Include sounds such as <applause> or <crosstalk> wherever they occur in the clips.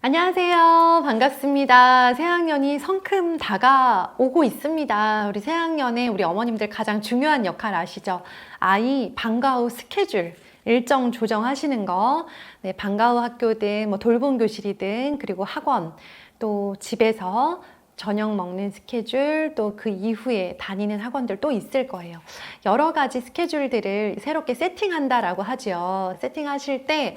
안녕하세요. 반갑습니다. 새학년이 성큼 다가오고 있습니다. 우리 새학년에 우리 어머님들 가장 중요한 역할 아시죠? 아이 방과 후 스케줄. 일정 조정하시는 거, 네, 방과 후 학교든 뭐 돌봄 교실이든 그리고 학원 또 집에서 저녁 먹는 스케줄 또 그 이후에 다니는 학원들 또 있을 거예요. 여러 가지 스케줄들을 새롭게 세팅한다라고 하죠. 세팅하실 때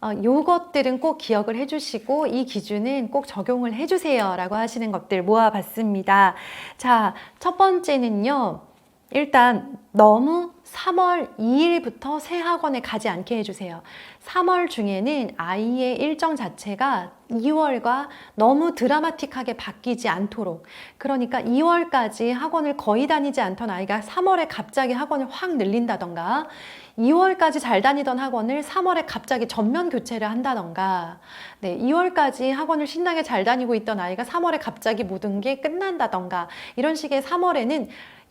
어, 요것들은 꼭 기억을 해주시고 이 기준은 꼭 적용을 해주세요 라고 하시는 것들 모아봤습니다. 자, 첫 번째는요. 일단 너무 3월 2일부터 새 학원에 가지 않게 해주세요. 3월 중에는 아이의 일정 자체가 2월과 너무 드라마틱하게 바뀌지 않도록 그러니까 2월까지 학원을 거의 다니지 않던 아이가 3월에 갑자기 학원을 확 늘린다던가 2월까지 잘 다니던 학원을 3월에 갑자기 전면 교체를 한다던가 네, 2월까지 학원을 신나게 잘 다니고 있던 아이가 3월에 갑자기 모든 게 끝난다던가 이런 식의 3월에는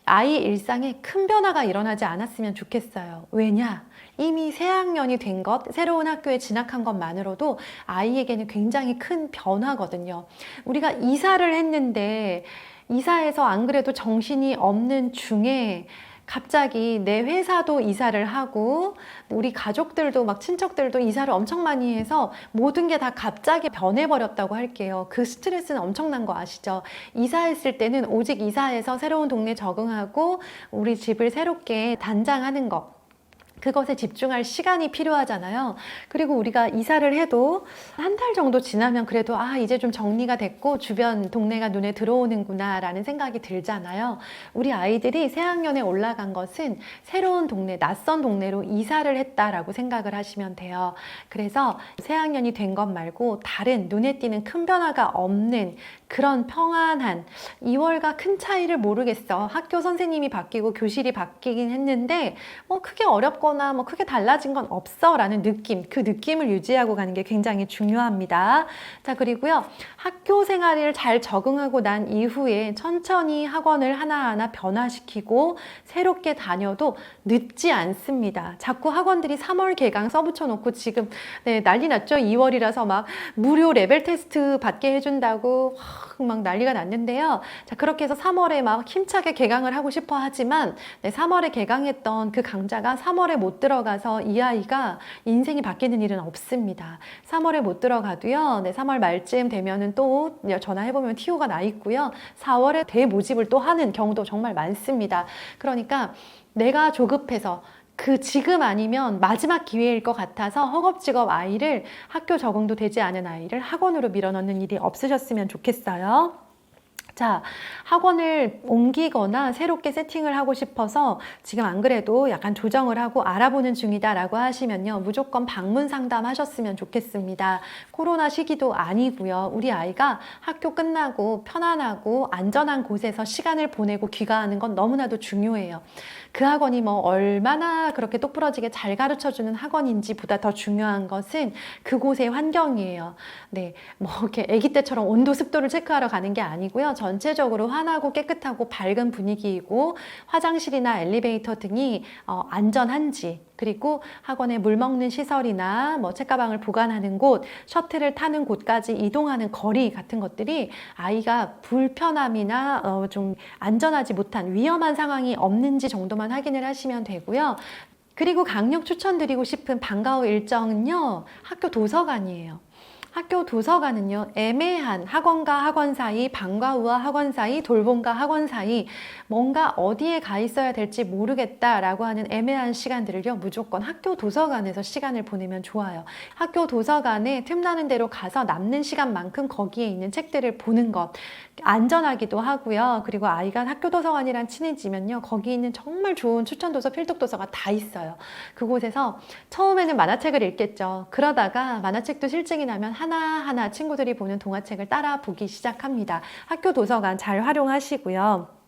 아이 일상에 큰 변화가 일어나지 않았으면 좋겠어요. 왜냐? 이미 새 학년이 된 것, 새로운 학교에 진학한 것만으로도 아이에게는 굉장히 큰 변화거든요. 우리가 이사를 했는데 이사해서 안 그래도 정신이 없는 중에 갑자기 내 회사도 이사를 하고 우리 가족들도 막 친척들도 이사를 엄청 많이 해서 모든 게 다 갑자기 변해버렸다고 할게요. 그 스트레스는 엄청난 거 아시죠? 이사했을 때는 오직 이사해서 새로운 동네 적응하고 우리 집을 새롭게 단장하는 것. 그것에 집중할 시간이 필요하잖아요. 그리고 우리가 이사를 해도 한 달 정도 지나면 그래도 아, 이제 좀 정리가 됐고 주변 동네가 눈에 들어오는구나 라는 생각이 들잖아요. 우리 아이들이 새학년에 올라간 것은 새로운 동네, 낯선 동네로 이사를 했다라고 생각을 하시면 돼요. 그래서 새학년이 된 것 말고 다른 눈에 띄는 큰 변화가 없는 그런 평안한 2월과 큰 차이를 모르겠어. 학교 선생님이 바뀌고 교실이 바뀌긴 했는데 뭐 크게 어렵거나 뭐 크게 달라진 건 없어라는 느낌, 그 느낌을 유지하고 가는 게 굉장히 중요합니다. 자, 그리고요. 학교 생활을 잘 적응하고 난 이후에 천천히 학원을 하나하나 변화시키고 새롭게 다녀도 늦지 않습니다. 자꾸 학원들이 3월 개강 써붙여 놓고 지금 네, 난리 났죠. 2월이라서 막 무료 레벨 테스트 받게 해준다고 막 난리가 났는데요. 자, 그렇게 해서 3월에 막 힘차게 개강을 하고 싶어 하지만 네, 3월에 개강했던 그 강좌가 3월에 못 들어가서 이 아이가 인생이 바뀌는 일은 없습니다. 3월에 못 들어가도요. 네, 3월 말쯤 되면은 또 전화해보면 TO가 나 있고요. 4월에 대모집을 또 하는 경우도 정말 많습니다. 그러니까 내가 조급해서 그 지금 아니면 마지막 기회일 것 같아서 허겁지겁 아이를 학교 적응도 되지 않은 아이를 학원으로 밀어넣는 일이 없으셨으면 좋겠어요. 자, 학원을 옮기거나 새롭게 세팅을 하고 싶어서 지금 안 그래도 약간 조정을 하고 알아보는 중이다라고 하시면요. 무조건 방문 상담 하셨으면 좋겠습니다. 코로나 시기도 아니고요. 우리 아이가 학교 끝나고 편안하고 안전한 곳에서 시간을 보내고 귀가하는 건 너무나도 중요해요. 그 학원이 뭐 얼마나 그렇게 똑부러지게 잘 가르쳐 주는 학원인지 보다 더 중요한 것은 그곳의 환경이에요. 네. 뭐 이렇게 아기 때처럼 온도 습도를 체크하러 가는 게 아니고요. 전체적으로 환하고 깨끗하고 밝은 분위기이고 화장실이나 엘리베이터 등이 어, 안전한지 그리고 학원에 물 먹는 시설이나 뭐 책가방을 보관하는 곳, 셔틀을 타는 곳까지 이동하는 거리 같은 것들이 아이가 불편함이나 어, 좀 안전하지 못한 위험한 상황이 없는지 정도만 확인을 하시면 되고요. 그리고 강력 추천드리고 싶은 방과 후 일정은요, 학교 도서관이에요. 학교 도서관은요, 애매한 학원과 학원 사이, 방과 후와 학원 사이, 돌봄과 학원 사이, 뭔가 어디에 가 있어야 될지 모르겠다라고 하는 애매한 시간들을요, 무조건 학교 도서관에서 시간을 보내면 좋아요. 학교 도서관에 틈나는 대로 가서 남는 시간만큼 거기에 있는 책들을 보는 것. 안전하기도 하고요. 그리고 아이가 학교 도서관이랑 친해지면요, 거기 있는 정말 좋은 추천 도서, 필독 도서가 다 있어요. 그곳에서 처음에는 만화책을 읽겠죠. 그러다가 만화책도 실증이 나면 하나하나 친구들이 보는 동화책을 따라 보기 시작합니다. 학교 도서관 잘 활용하시고요.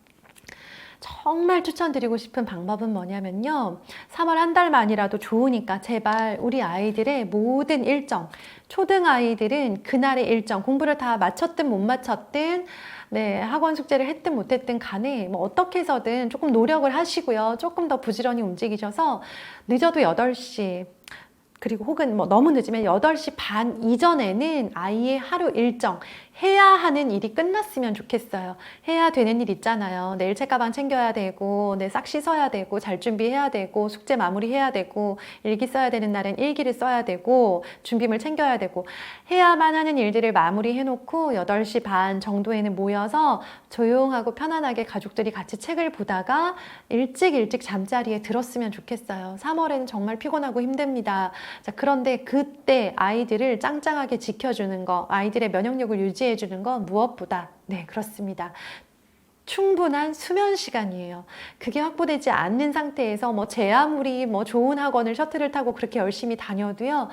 정말 추천드리고 싶은 방법은 뭐냐면요. 3월 한 달만이라도 좋으니까 제발 우리 아이들의 모든 일정, 초등 아이들은 그날의 일정, 공부를 다 마쳤든 못 마쳤든 네, 학원 숙제를 했든 못 했든 간에 뭐 어떻게 해서든 조금 노력을 하시고요. 조금 더 부지런히 움직이셔서 늦어도 8시, 그리고 혹은 뭐 너무 늦으면 8시 반 이전에는 아이의 하루 일정, 해야 하는 일이 끝났으면 좋겠어요. 해야 되는 일 있잖아요. 내일 책가방 챙겨야 되고, 내 싹 씻어야 되고, 잘 준비해야 되고, 숙제 마무리해야 되고, 일기 써야 되는 날엔 일기를 써야 되고, 준비물 챙겨야 되고, 해야만 하는 일들을 마무리해 놓고 8시 반 정도에는 모여서 조용하고 편안하게 가족들이 같이 책을 보다가 일찍 일찍 잠자리에 들었으면 좋겠어요. 3월에는 정말 피곤하고 힘듭니다. 자, 그런데 그때 아이들을 짱짱하게 지켜주는 거, 아이들의 면역력을 유지해 주는 건 무엇보다, 네, 그렇습니다. 충분한 수면 시간이에요. 그게 확보되지 않는 상태에서 뭐 제 아무리 뭐 좋은 학원을 셔틀을 타고 그렇게 열심히 다녀도요.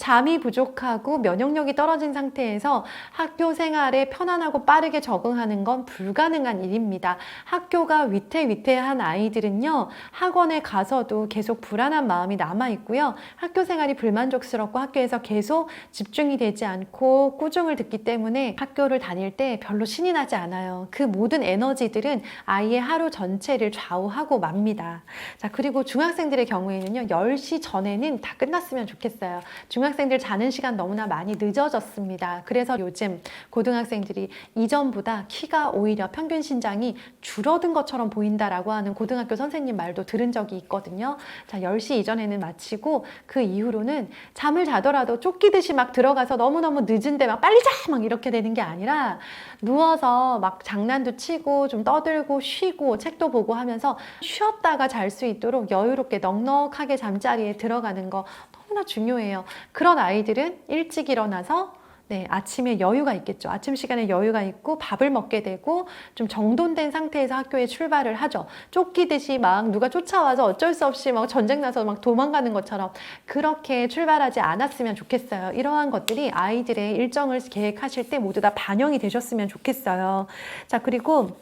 잠이 부족하고 면역력이 떨어진 상태에서 학교 생활에 편안하고 빠르게 적응하는 건 불가능한 일입니다. 학교가 위태위태한 아이들은요. 학원에 가서도 계속 불안한 마음이 남아 있고요. 학교 생활이 불만족스럽고 학교에서 계속 집중이 되지 않고 꾸중을 듣기 때문에 학교를 다닐 때 별로 신이 나지 않아요. 그 모든 에너지들은 아이의 하루 전체를 좌우하고 맙니다. 자, 그리고 중학생들의 경우에는요, 10시 전에는 다 끝났으면 좋겠어요. 중학 생들 자는 시간 너무나 많이 늦어졌습니다. 그래서 요즘 고등학생들이 이전보다 키가 오히려 평균 신장이 줄어든 것처럼 보인다라고 하는 고등학교 선생님 말도 들은 적이 있거든요. 자, 10시 이전에는 마치고 그 이후로는 잠을 자더라도 쫓기듯이 막 들어가서 너무너무 늦은데 막 빨리 자! 막 이렇게 되는 게 아니라 누워서 막 장난도 치고 좀 떠들고 쉬고 책도 보고 하면서 쉬었다가 잘 수 있도록 여유롭게 넉넉하게 잠자리에 들어가는 거 너무나 중요해요. 그런 아이들은 일찍 일어나서 네, 아침에 여유가 있겠죠. 아침 시간에 여유가 있고 밥을 먹게 되고 좀 정돈된 상태에서 학교에 출발을 하죠. 쫓기듯이 막 누가 쫓아와서 어쩔 수 없이 막 전쟁 나서 막 도망가는 것처럼 그렇게 출발하지 않았으면 좋겠어요. 이러한 것들이 아이들의 일정을 계획하실 때 모두 다 반영이 되셨으면 좋겠어요. 자, 그리고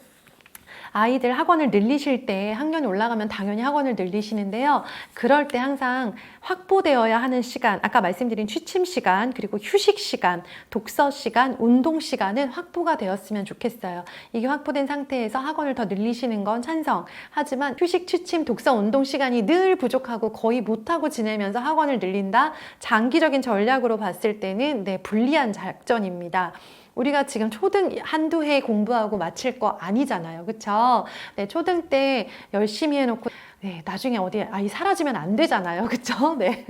아이들 학원을 늘리실 때 학년이 올라가면 당연히 학원을 늘리시는데요. 그럴 때 항상 확보되어야 하는 시간, 아까 말씀드린 취침 시간, 그리고 휴식 시간, 독서 시간, 운동 시간은 확보가 되었으면 좋겠어요. 이게 확보된 상태에서 학원을 더 늘리시는 건 찬성. 하지만 휴식, 취침, 독서, 운동 시간이 늘 부족하고 거의 못하고 지내면서 학원을 늘린다? 장기적인 전략으로 봤을 때는 네, 불리한 작전입니다. 우리가 지금 초등 한두 해 공부하고 마칠 거 아니잖아요. 그쵸? 네, 초등 때 열심히 해놓고, 네, 나중에 어디 아이 사라지면 안 되잖아요. <laughs> 그쵸? 네.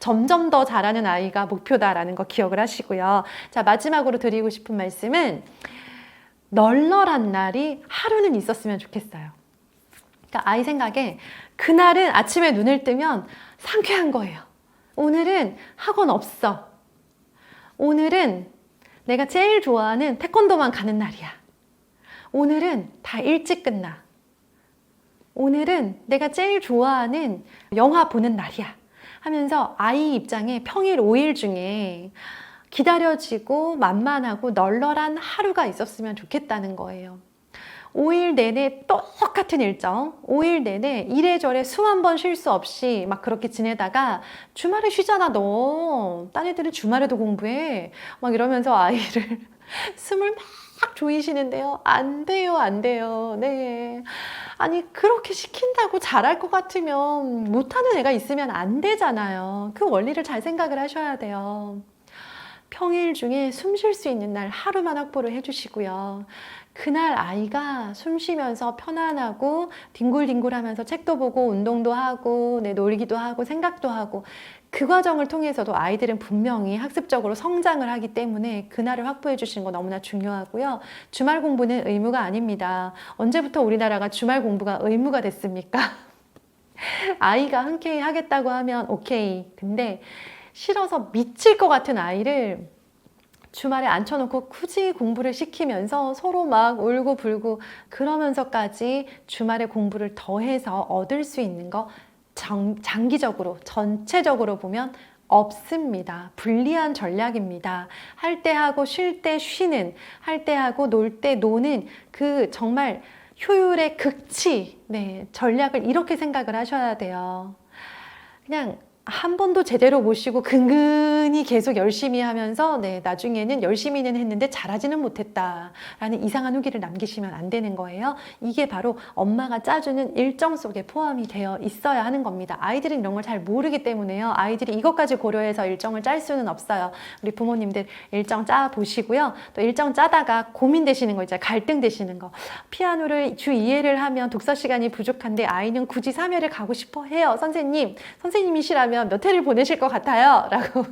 점점 더 잘하는 아이가 목표다라는 거 기억을 하시고요. 자, 마지막으로 드리고 싶은 말씀은 널널한 날이 하루는 있었으면 좋겠어요. 그러니까 아이 생각에 그날은 아침에 눈을 뜨면 상쾌한 거예요. 오늘은 학원 없어. 오늘은 내가 제일 좋아하는 태권도만 가는 날이야. 오늘은 다 일찍 끝나. 오늘은 내가 제일 좋아하는 영화 보는 날이야. 하면서 아이 입장에 평일 5일 중에 기다려지고 만만하고 널널한 하루가 있었으면 좋겠다는 거예요. 5일 내내 똑같은 일정, 5일 내내 이래저래 숨한번쉴수 없이 막 그렇게 지내다가 주말에 쉬잖아, 너. 딴 애들은 주말에도 공부해. 막 이러면서 아이를 <laughs> 숨을 막 조이시는데요. 안 돼요, 안 돼요. 네. 아니, 그렇게 시킨다고 잘할 것 같으면 못하는 애가 있으면 안 되잖아요. 그 원리를 잘 생각을 하셔야 돼요. 평일 중에 숨 쉴 수 있는 날 하루만 확보를 해주시고요. 그날 아이가 숨 쉬면서 편안하고 뒹굴뒹굴 하면서 책도 보고 운동도 하고 네, 놀기도 하고 생각도 하고 그 과정을 통해서도 아이들은 분명히 학습적으로 성장을 하기 때문에 그날을 확보해 주시는 거 너무나 중요하고요. 주말 공부는 의무가 아닙니다. 언제부터 우리나라가 주말 공부가 의무가 됐습니까? <laughs> 아이가 흔쾌히 하겠다고 하면 오케이. 근데 싫어서 미칠 것 같은 아이를 주말에 앉혀놓고 굳이 공부를 시키면서 서로 막 울고 불고 그러면서까지 주말에 공부를 더해서 얻을 수 있는 거 장, 장기적으로 전체적으로 보면 없습니다. 불리한 전략입니다. 할 때 하고 쉴 때 쉬는, 할 때 하고 놀 때 노는 그 정말 효율의 극치, 네, 전략을 이렇게 생각을 하셔야 돼요. 그냥 한 번도 제대로 못 쉬고 근근히 계속 열심히 하면서 네, 나중에는 열심히는 했는데 잘하지는 못했다라는 이상한 후기를 남기시면 안 되는 거예요. 이게 바로 엄마가 짜주는 일정 속에 포함이 되어 있어야 하는 겁니다. 아이들은 이런 걸 잘 모르기 때문에요. 아이들이 이것까지 고려해서 일정을 짤 수는 없어요. 우리 부모님들 일정 짜 보시고요. 또 일정 짜다가 고민되시는 거 있잖아요. 갈등되시는 거. 피아노를 주 2회를 하면 독서 시간이 부족한데 아이는 굳이 3회를 가고 싶어 해요. 선생님, 선생님이시라 면 몇 회를 보내실 것 같아요? <laughs> 라고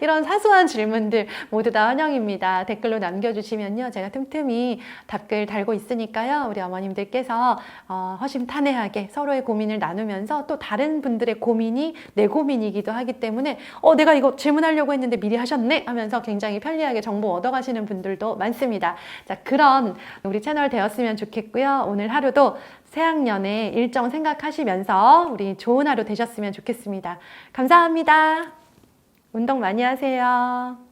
이런 사소한 질문들 모두 다 환영입니다. 댓글로 남겨주시면요. 제가 틈틈이 답글 달고 있으니까요. 우리 어머님들께서 어, 허심탄회하게 서로의 고민을 나누면서 또 다른 분들의 고민이 내 고민이기도 하기 때문에 어, 내가 이거 질문하려고 했는데 미리 하셨네? 하면서 굉장히 편리하게 정보 얻어가시는 분들도 많습니다. 자, 그런 우리 채널 되었으면 좋겠고요. 오늘 하루도 새학년의 일정 생각하시면서 우리 좋은 하루 되셨으면 좋겠습니다. 감사합니다. 운동 많이 하세요.